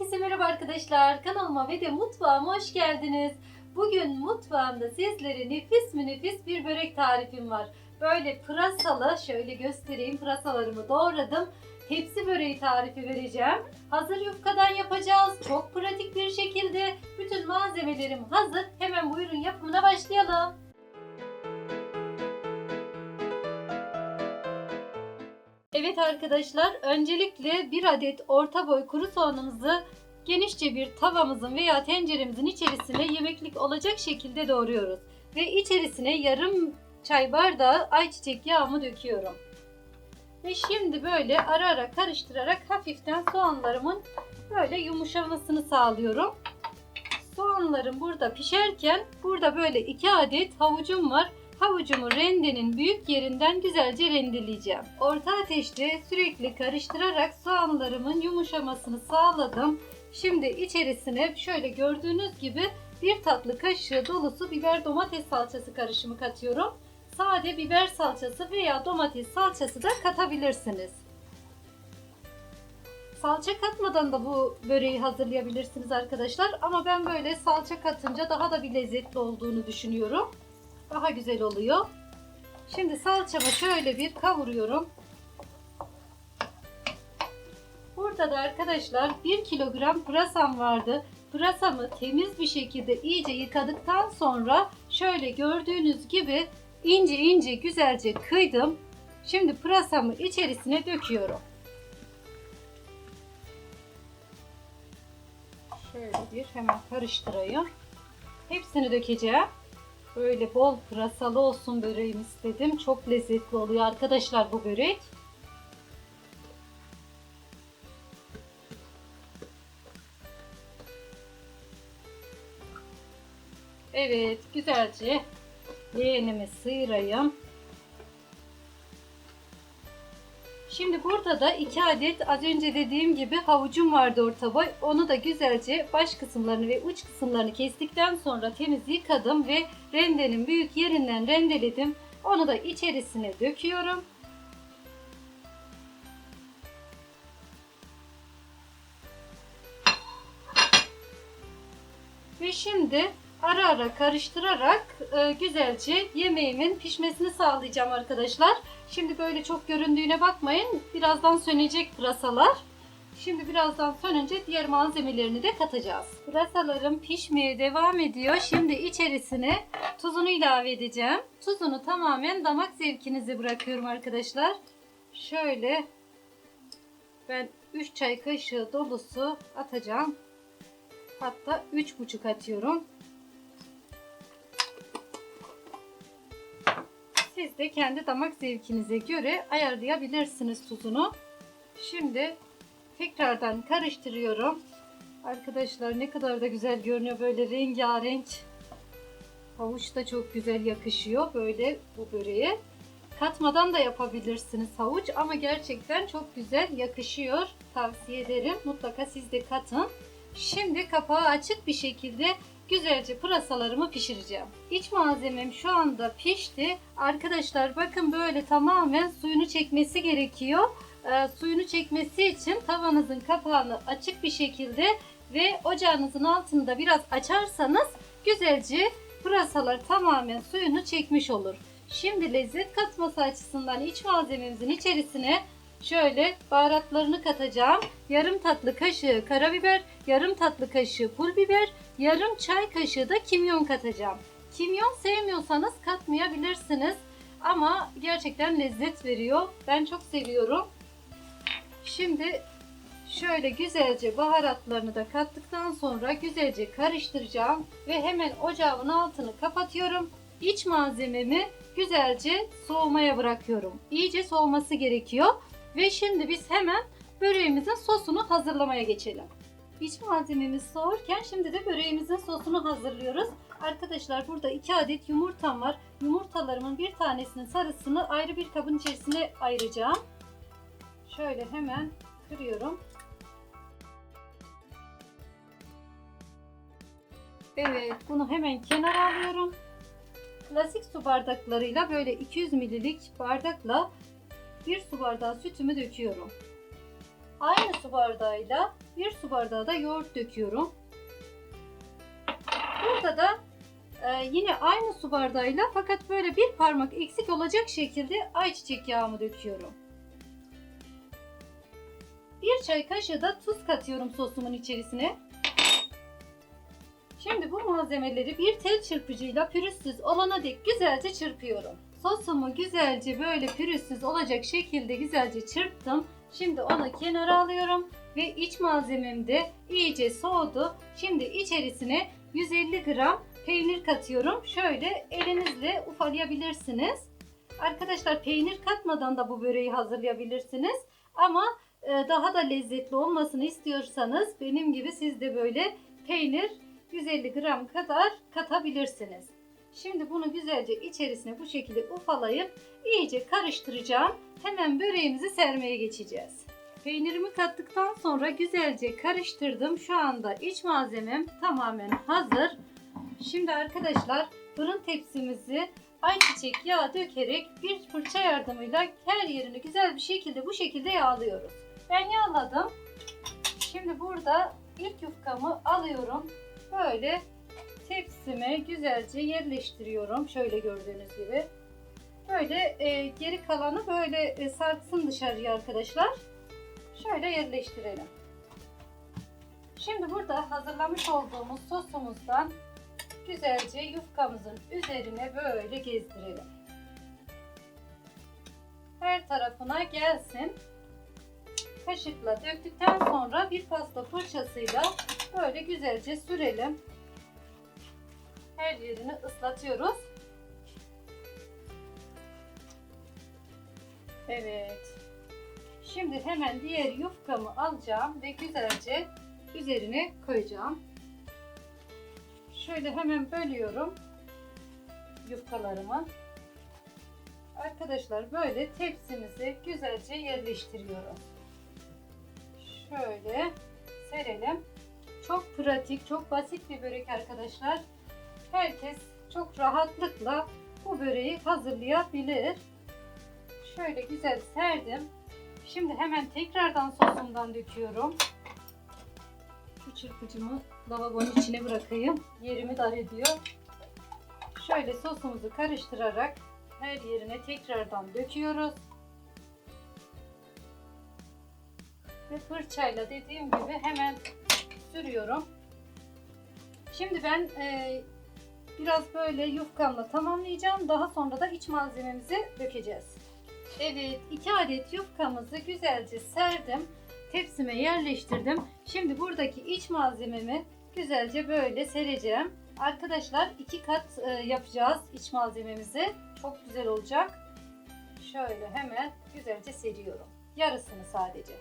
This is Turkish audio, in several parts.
Herkese merhaba arkadaşlar. Kanalıma ve de mutfağıma hoş geldiniz. Bugün mutfağımda sizlere nefis mi nefis bir börek tarifim var. Böyle pırasalı, şöyle göstereyim pırasalarımı doğradım. Tepsi böreği tarifi vereceğim. Hazır yufkadan yapacağız. Çok pratik bir şekilde. Bütün malzemelerim hazır. Hemen buyurun yapımına başlayalım. Evet arkadaşlar, öncelikle bir adet orta boy kuru soğanımızı genişçe bir tavamızın veya tenceremizin içerisine yemeklik olacak şekilde doğruyoruz. Ve içerisine yarım çay bardağı ayçiçek yağımı döküyorum. Ve şimdi böyle ara ara karıştırarak hafiften soğanlarımın böyle yumuşamasını sağlıyorum. Soğanlarım burada pişerken burada böyle iki adet havucum var. Havucumu rendenin büyük yerinden güzelce rendeleyeceğim. Orta ateşte sürekli karıştırarak soğanlarımın yumuşamasını sağladım. Şimdi içerisine şöyle gördüğünüz gibi bir tatlı kaşığı dolusu biber domates salçası karışımı katıyorum. Sade biber salçası veya domates salçası da katabilirsiniz. Salça katmadan da bu böreği hazırlayabilirsiniz arkadaşlar. Ama ben böyle salça katınca daha da bir lezzetli olduğunu düşünüyorum daha güzel oluyor. Şimdi salçamı şöyle bir kavuruyorum. Burada da arkadaşlar 1 kilogram pırasam vardı. Pırasamı temiz bir şekilde iyice yıkadıktan sonra şöyle gördüğünüz gibi ince ince güzelce kıydım. Şimdi pırasamı içerisine döküyorum. Şöyle bir hemen karıştırayım. Hepsini dökeceğim. Böyle bol pırasalı olsun böreğim istedim. Çok lezzetli oluyor arkadaşlar bu börek. Evet güzelce leğenimi sıyırayım. Şimdi burada da 2 adet az önce dediğim gibi havucum vardı orta boy. Onu da güzelce baş kısımlarını ve uç kısımlarını kestikten sonra temiz yıkadım ve rendenin büyük yerinden rendeledim. Onu da içerisine döküyorum. Ve şimdi ara ara karıştırarak e, güzelce yemeğimin pişmesini sağlayacağım arkadaşlar. Şimdi böyle çok göründüğüne bakmayın. Birazdan sönecek pırasalar. Şimdi birazdan sönünce diğer malzemelerini de katacağız. Pırasalarım pişmeye devam ediyor. Şimdi içerisine tuzunu ilave edeceğim. Tuzunu tamamen damak zevkinize bırakıyorum arkadaşlar. Şöyle ben 3 çay kaşığı dolusu atacağım. Hatta 3,5 atıyorum. Siz de kendi damak zevkinize göre ayarlayabilirsiniz tuzunu. Şimdi tekrardan karıştırıyorum. Arkadaşlar ne kadar da güzel görünüyor böyle rengarenk. Havuç da çok güzel yakışıyor böyle bu böreğe. Katmadan da yapabilirsiniz havuç ama gerçekten çok güzel yakışıyor. Tavsiye ederim. Mutlaka siz de katın. Şimdi kapağı açık bir şekilde güzelce pırasalarımı pişireceğim. İç malzemem şu anda pişti. Arkadaşlar bakın böyle tamamen suyunu çekmesi gerekiyor. Ee, suyunu çekmesi için tavanızın kapağını açık bir şekilde ve ocağınızın altında biraz açarsanız güzelce pırasalar tamamen suyunu çekmiş olur. Şimdi lezzet katması açısından iç malzememizin içerisine şöyle baharatlarını katacağım. Yarım tatlı kaşığı karabiber, yarım tatlı kaşığı pul biber, yarım çay kaşığı da kimyon katacağım. Kimyon sevmiyorsanız katmayabilirsiniz. Ama gerçekten lezzet veriyor. Ben çok seviyorum. Şimdi şöyle güzelce baharatlarını da kattıktan sonra güzelce karıştıracağım. Ve hemen ocağın altını kapatıyorum. İç malzememi güzelce soğumaya bırakıyorum. İyice soğuması gerekiyor. Ve şimdi biz hemen böreğimizin sosunu hazırlamaya geçelim. İç malzememiz soğurken şimdi de böreğimizin sosunu hazırlıyoruz. Arkadaşlar burada 2 adet yumurtam var. Yumurtalarımın bir tanesinin sarısını ayrı bir kabın içerisine ayıracağım. Şöyle hemen kırıyorum. Evet bunu hemen kenara alıyorum. Klasik su bardaklarıyla böyle 200 ml'lik bardakla bir su bardağı sütümü döküyorum. aynı su bardağıyla bir su bardağı da yoğurt döküyorum. Burada da e, yine aynı su bardağıyla fakat böyle bir parmak eksik olacak şekilde ayçiçek yağımı döküyorum. Bir çay kaşığı da tuz katıyorum sosumun içerisine. Şimdi bu malzemeleri bir tel çırpıcıyla pürüzsüz olana dek güzelce çırpıyorum. Sosumu güzelce böyle pürüzsüz olacak şekilde güzelce çırptım. Şimdi onu kenara alıyorum ve iç malzemem de iyice soğudu. Şimdi içerisine 150 gram peynir katıyorum. Şöyle elinizle ufalayabilirsiniz. Arkadaşlar peynir katmadan da bu böreği hazırlayabilirsiniz. Ama e, daha da lezzetli olmasını istiyorsanız benim gibi siz de böyle peynir 150 gram kadar katabilirsiniz. Şimdi bunu güzelce içerisine bu şekilde ufalayıp iyice karıştıracağım. Hemen böreğimizi sermeye geçeceğiz. Peynirimi kattıktan sonra güzelce karıştırdım. Şu anda iç malzemem tamamen hazır. Şimdi arkadaşlar fırın tepsimizi ayçiçek yağı dökerek bir fırça yardımıyla her yerini güzel bir şekilde bu şekilde yağlıyoruz. Ben yağladım. Şimdi burada ilk yufkamı alıyorum. Böyle tepsime güzelce yerleştiriyorum. Şöyle gördüğünüz gibi. Böyle e, geri kalanı böyle e, sarksın dışarıya arkadaşlar. Şöyle yerleştirelim. Şimdi burada hazırlamış olduğumuz sosumuzdan güzelce yufkamızın üzerine böyle gezdirelim. Her tarafına gelsin. Kaşıkla döktükten sonra bir pasta fırçasıyla böyle güzelce sürelim. Her yerini ıslatıyoruz. Evet. Şimdi hemen diğer yufkamı alacağım ve güzelce üzerine koyacağım. Şöyle hemen bölüyorum yufkalarımı. Arkadaşlar böyle tepsimizi güzelce yerleştiriyorum. Şöyle serelim. Çok pratik, çok basit bir börek arkadaşlar. Herkes çok rahatlıkla bu böreği hazırlayabilir. Şöyle güzel serdim. Şimdi hemen tekrardan sosumdan döküyorum. Şu çırpıcımı lavabonun içine bırakayım. Yerimi dar ediyor. Şöyle sosumuzu karıştırarak her yerine tekrardan döküyoruz. Ve fırçayla dediğim gibi hemen sürüyorum. Şimdi ben e, biraz böyle yufkamla tamamlayacağım. Daha sonra da iç malzememizi dökeceğiz. Evet, 2 adet yufkamızı güzelce serdim. Tepsime yerleştirdim. Şimdi buradaki iç malzememi güzelce böyle sereceğim. Arkadaşlar iki kat e, yapacağız iç malzememizi. Çok güzel olacak. Şöyle hemen güzelce seriyorum. Yarısını sadece.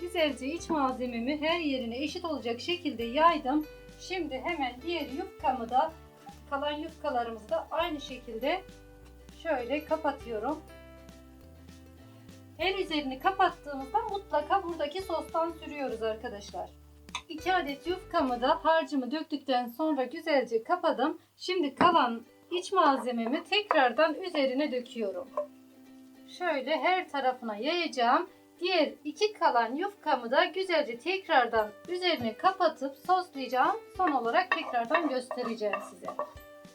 Güzelce iç malzememi her yerine eşit olacak şekilde yaydım. Şimdi hemen diğer yufkamı da kalan yufkalarımızı da aynı şekilde şöyle kapatıyorum. Her üzerini kapattığımızda mutlaka buradaki sostan sürüyoruz arkadaşlar. 2 adet yufkamı da harcımı döktükten sonra güzelce kapadım. Şimdi kalan iç malzememi tekrardan üzerine döküyorum. Şöyle her tarafına yayacağım. Diğer iki kalan yufkamı da güzelce tekrardan üzerine kapatıp soslayacağım. Son olarak tekrardan göstereceğim size.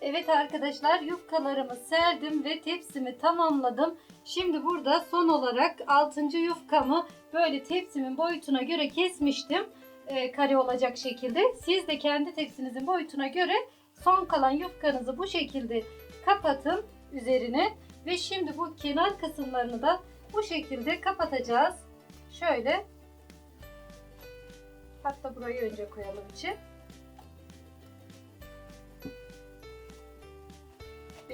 Evet arkadaşlar yufkalarımı serdim ve tepsimi tamamladım. Şimdi burada son olarak 6. yufkamı böyle tepsimin boyutuna göre kesmiştim. E, kare olacak şekilde. Siz de kendi tepsinizin boyutuna göre son kalan yufkanızı bu şekilde kapatın üzerine. Ve şimdi bu kenar kısımlarını da bu şekilde kapatacağız. Şöyle. Hatta burayı önce koyalım için.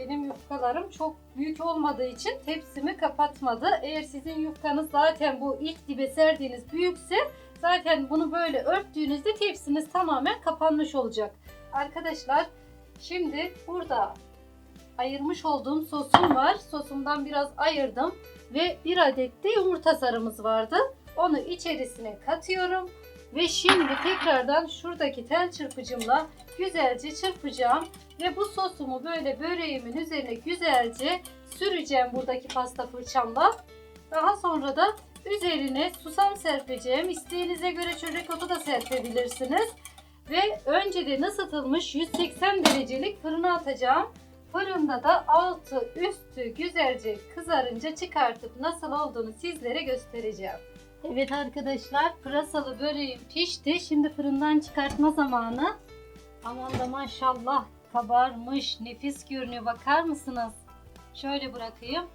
Benim yufkalarım çok büyük olmadığı için tepsimi kapatmadı. Eğer sizin yufkanız zaten bu ilk dibe serdiğiniz büyükse zaten bunu böyle örttüğünüzde tepsiniz tamamen kapanmış olacak. Arkadaşlar şimdi burada ayırmış olduğum sosum var. Sosumdan biraz ayırdım ve bir adet de yumurta sarımız vardı. Onu içerisine katıyorum ve şimdi tekrardan şuradaki tel çırpıcımla güzelce çırpacağım ve bu sosumu böyle böreğimin üzerine güzelce süreceğim buradaki pasta fırçamla. Daha sonra da Üzerine susam serpeceğim. İsteğinize göre çörek otu da serpebilirsiniz. Ve önceden ısıtılmış 180 derecelik fırına atacağım. Fırında da altı üstü güzelce kızarınca çıkartıp nasıl olduğunu sizlere göstereceğim. Evet arkadaşlar pırasalı böreğim pişti. Şimdi fırından çıkartma zamanı. Aman da maşallah kabarmış nefis görünüyor bakar mısınız? Şöyle bırakayım.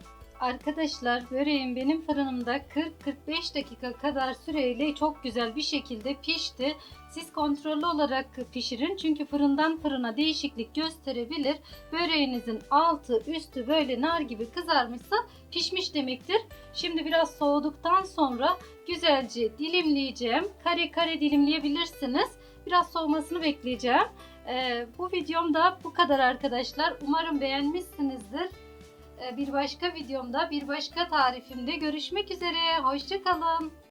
Arkadaşlar böreğim benim fırınımda 40-45 dakika kadar süreyle çok güzel bir şekilde pişti. Siz kontrollü olarak pişirin çünkü fırından fırına değişiklik gösterebilir. Böreğinizin altı üstü böyle nar gibi kızarmışsa pişmiş demektir. Şimdi biraz soğuduktan sonra güzelce dilimleyeceğim. Kare kare dilimleyebilirsiniz. Biraz soğumasını bekleyeceğim. Ee, bu videom da bu kadar arkadaşlar. Umarım beğenmişsinizdir. Ee, bir başka videomda, bir başka tarifimde görüşmek üzere. Hoşçakalın.